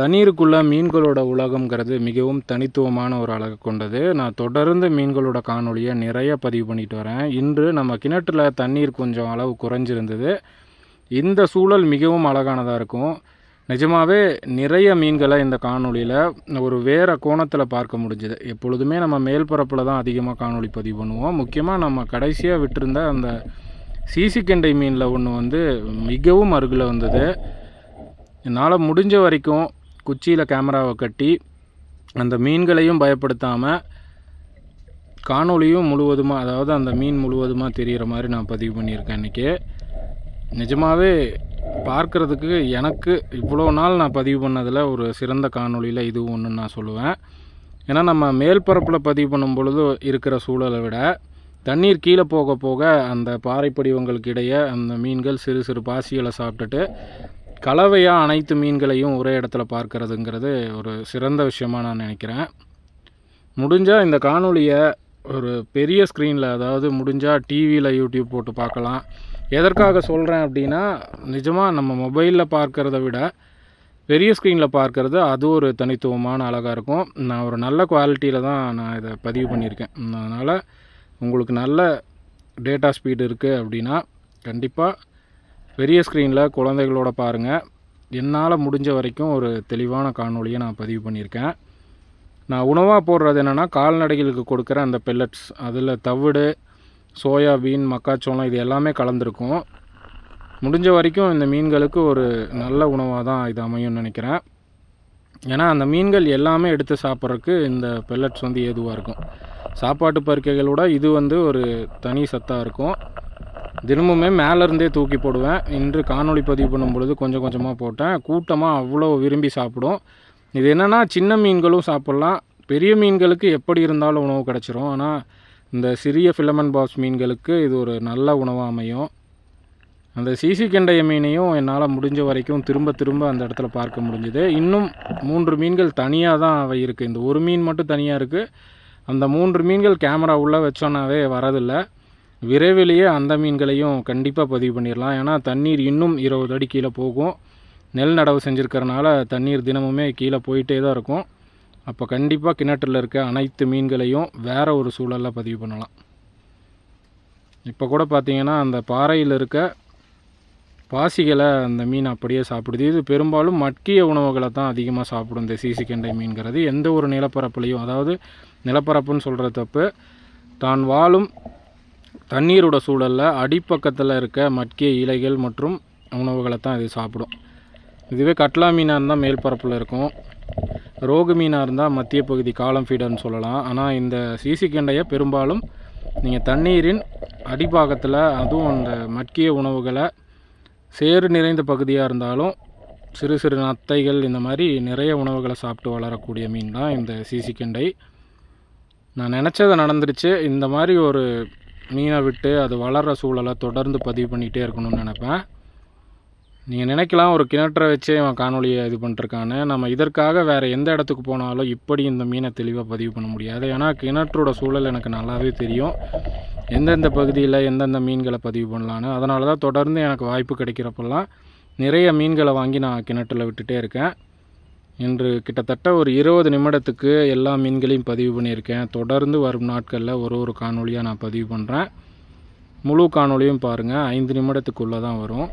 தண்ணீருக்குள்ளே மீன்களோட உலகம்ங்கிறது மிகவும் தனித்துவமான ஒரு அழகு கொண்டது. நான் தொடர்ந்து மீன்களோட காணொலியை நிறைய பதிவு பண்ணிட்டு வரேன். இன்று நம்ம கிணற்றில் தண்ணீர் கொஞ்சம் அளவு குறைஞ்சிருந்தது. இந்த சூழல் மிகவும் அழகானதாக இருக்கும். நிஜமாவே நிறைய மீன்களை இந்த காணொலியில் ஒரு வேறு கோணத்தில் பார்க்க முடிஞ்சுது. எப்பொழுதுமே நம்ம மேல்பரப்பில் தான் அதிகமாக காணொலி பதிவு பண்ணுவோம். முக்கியமாக நம்ம கடைசியாக விட்டிருந்த அந்த சீசிக்கெண்டை கெண்டை மீனில் ஒன்று வந்து மிகவும் அருகில் வந்தது. என்னால் முடிஞ்ச வரைக்கும் குச்சியில் கேமராவை கட்டி அந்த மீன்களையும் பயப்படுத்தாமல் காணொலியும் முழுவதுமாக அதாவது அந்த மீன் முழுவதுமாக தெரிகிற மாதிரி நான் பதிவு பண்ணியிருக்கேன் இன்றைக்கி நிஜமாகவே பார்க்குறதுக்கு எனக்கு இவ்வளோ நாள் நான் பதிவு பண்ணதில் ஒரு சிறந்த காணொலியில் இது ஒன்று நான் சொல்லுவேன். ஏன்னா நம்ம மேல் பரப்பில் பதிவு பண்ணும் பொழுது இருக்கிற சூழலை விட தண்ணீர் கீழே போக போக அந்த பாறை படிவங்களுக்கு இடையே அந்த மீன்கள் சிறு சிறு பாசிகளை சாப்பிட்டுட்டு கலவையாக அனைத்து மீன்களையும் ஒரே இடத்துல பார்க்கறதுங்கிறது ஒரு சிறந்த விஷயமாக நான் நினைக்கிறேன். முடிஞ்சால் இந்த காணொளியை ஒரு பெரிய ஸ்க்ரீனில் அதாவது முடிஞ்சால் டிவியில் யூடியூப் போட்டு பார்க்கலாம். எதற்காக சொல்கிறேன் அப்படின்னா நிஜமாக நம்ம மொபைலில் பார்க்குறத விட பெரிய ஸ்க்ரீனில் பார்க்குறது அது ஒரு தனித்துவமான அழகாக இருக்கும். நான் ஒரு நல்ல குவாலிட்டியில் தான் நான் இதை பதிவு பண்ணியிருக்கேன். அதனால் உங்களுக்கு நல்ல டேட்டா ஸ்பீடு இருக்குது அப்படின்னா கண்டிப்பாக பெரிய ஸ்க்ரீனில் குழந்தைகளோட பாருங்கள் என்னால் முடிஞ்ச வரைக்கும் ஒரு தெளிவான காணொலியை நான் பதிவு பண்ணியிருக்கேன். நான் உணவாக போடுறது என்னென்னா கால்நடைகளுக்கு கொடுக்குற அந்த பெல்லட்ஸ் அதில் தவிடு சோயாபீன் மக்காச்சோளம் இது எல்லாமே கலந்துருக்கும். முடிஞ்ச வரைக்கும் இந்த மீன்களுக்கு ஒரு நல்ல உணவாக தான் இது அமையும்னு நினைக்கிறேன். ஏன்னா அந்த மீன்கள் எல்லாமே எடுத்து சாப்பிட்றதுக்கு இந்த பெல்லட்ஸ் வந்து ஏதுவாக இருக்கும். சாப்பாட்டு பருக்கைகளோட இது வந்து ஒரு தனி சத்தாக இருக்கும். தினமுமே மேலேருந்தே தூக்கி போடுவேன். இன்று காணொளி பதிவு பண்ணும் பொழுது கொஞ்சம் கொஞ்சமாக போட்டேன். கூட்டமாக அவ்வளோ விரும்பி சாப்பிடும். இது என்னென்னா சின்ன மீன்களும் சாப்பிட்லாம். பெரிய மீன்களுக்கு எப்படி இருந்தாலும் உணவு கிடச்சிரும். ஆனால் இந்த சிறிய ஃபிலமன் பாக்ஸ் மீன்களுக்கு இது ஒரு நல்ல உணவாக அமையும். அந்த சிசி கெண்டைய மீனையும் என்னால் முடிஞ்ச வரைக்கும் திரும்ப திரும்ப அந்த இடத்துல பார்க்க முடிஞ்சுது. இன்னும் மூன்று மீன்கள் தனியாக தான் அவை இருக்குது இந்த ஒரு மீன் மட்டும் தனியாக இருக்குது அந்த மூன்று மீன்கள் கேமரா உள்ளே வச்சோன்னாவே வரதில்லை. விரைவிலேயே அந்த மீன்களையும் கண்டிப்பாக பதிவு பண்ணிடலாம். ஏன்னா தண்ணீர் இன்னும் இருபது அடி கீழே போகும். நெல் நடவு செஞ்சுருக்கறனால தண்ணீர் தினமுமே கீழே போயிட்டே தான் இருக்கும். அப்போ கண்டிப்பாக கிணற்றில் இருக்க அனைத்து மீன்களையும் வேறு ஒரு சூழலில் பதிவு பண்ணலாம். இப்போ கூட பார்த்திங்கன்னா அந்த பாறையில் இருக்க பாசிகளை அந்த மீன் அப்படியே சாப்பிடுது. இது பெரும்பாலும் மட்கிய உணவுகளை தான் அதிகமாக சாப்பிடும் இந்த சீசி கெண்டை மீன்கிறது. எந்த ஒரு நிலப்பரப்புலையும் அதாவது நிலப்பரப்புன்னு சொல்கிற தப்பு தான் வாழும் தண்ணீரோட சூழலில் அடிப்பக்கத்தில் இருக்க மட்கிய இலைகள் மற்றும் உணவுகளை தான் இது சாப்பிடும். இதுவே கட்லா மீனாக இருந்தால் மேல்பரப்பில் இருக்கும். ரோகு மீனாக இருந்தால் மத்திய பகுதி காலம் ஃபீடர்னு சொல்லலாம். ஆனால் இந்த சீசி கெண்டையை பெரும்பாலும் நீங்கள் தண்ணீரின் அடிப்பாகத்தில் அதுவும் அந்த மட்கிய உணவுகளை சேறு நிறைந்த பகுதியாக இருந்தாலும் சிறு சிறு நத்தைகள் இந்த மாதிரி நிறைய உணவுகளை சாப்பிட்டு வளரக்கூடிய மீன் தான் இந்த சீசி கெண்டை. நான் நினச்சது நடந்துருச்சு. இந்த மாதிரி ஒரு மீனை விட்டு அது வளர்கிற சூழலை தொடர்ந்து பதிவு பண்ணிகிட்டே இருக்கணும்னு நினப்பேன். நீங்கள் நினைக்கலாம் ஒரு கிணற்றை வச்சே அவன் காணொலியை இது பண்ணிட்டுருக்கான்னு. நம்ம இதற்காக வேறு எந்த இடத்துக்கு போனாலும் இப்படி இந்த மீனை தெளிவாக பதிவு பண்ண முடியாது. ஏன்னா கிணற்றோட சூழல் எனக்கு நல்லாவே தெரியும். எந்தெந்த பகுதியில் எந்தெந்த மீன்களை பதிவு பண்ணலான்னு. அதனால தான் தொடர்ந்து எனக்கு வாய்ப்பு கிடைக்கிறப்பெல்லாம் நிறைய மீன்களை வாங்கி நான் கிணற்றில் விட்டுட்டே இருக்கேன். இன்று கிட்டத்தட்ட ஒரு இருபது நிமிடத்துக்கு எல்லா மீன்களையும் பதிவு பண்ணியிருக்கேன். தொடர்ந்து வரும் நாட்களில் ஒரு ஒரு காணொலியாக நான் பதிவு பண்ணுறேன் முழு காணொலியும் பாருங்கள் ஐந்து நிமிடத்துக்குள்ளே தான் வரும்.